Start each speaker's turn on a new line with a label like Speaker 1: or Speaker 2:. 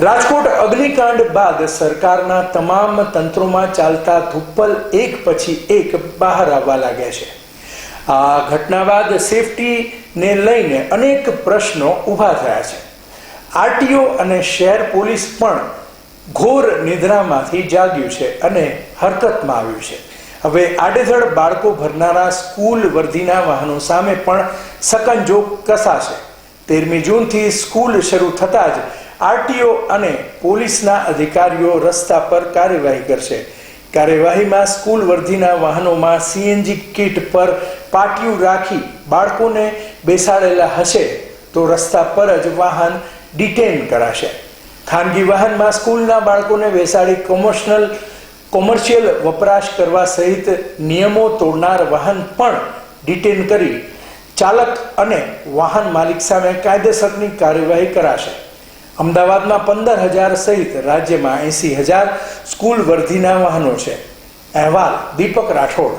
Speaker 1: રાજકોટ અગ્નિકાંડ બાદ સરકારના તમામ તંત્રોમાં ચાલતા ધુપ્પલ એક પછી એક બહાર આવવા લાગ્યા છે. આ ઘટના બાદ સેફટીને લઈને અનેક પ્રશ્નો ઊભા થયા છે. આરટીઓ અને શહેર પોલીસ પણ ઘોર નિદ્રામાંથી જાગ્યું છે અને હરકતમાં આવ્યું છે. હવે આડેધડ બાળકો ભરનારા સ્કૂલ વર્ધીના વાહનો સામે પણ સકંજો કસાશે. તેરમી જૂનથી સ્કૂલ શરૂ થતાં જ આરટીઓ અને પોલીસના અધિકારીઓ રસ્તા પર કાર્યવાહી કરશે. કાર્યવાહીમાં સ્કૂલ વર્ધીના વાહનોમાં સીએનજી કિટ પર પાટિયું રાખી બાળકોને બેસાડેલા હશે તો રસ્તા પર જ વાહન ડિટેન કરાશે. ખાનગી વાહનમાં સ્કૂલના બાળકોને બેસાડી કોમર્શનલ, કોમર્શિયલ વપરાશ કરવા સહિત નિયમો તોડનાર વાહન પણ ડિટેન કરી ચાલક અને વાહન માલિક સામે કાયદેસરની કાર્યવાહી કરાશે. અમદાવાદમાં પંદર હજાર સહિત રાજ્યમાં એંસી હજાર સ્કૂલ વર્ધીના વાહનો છે. અહેવાલ દીપક રાઠોડ.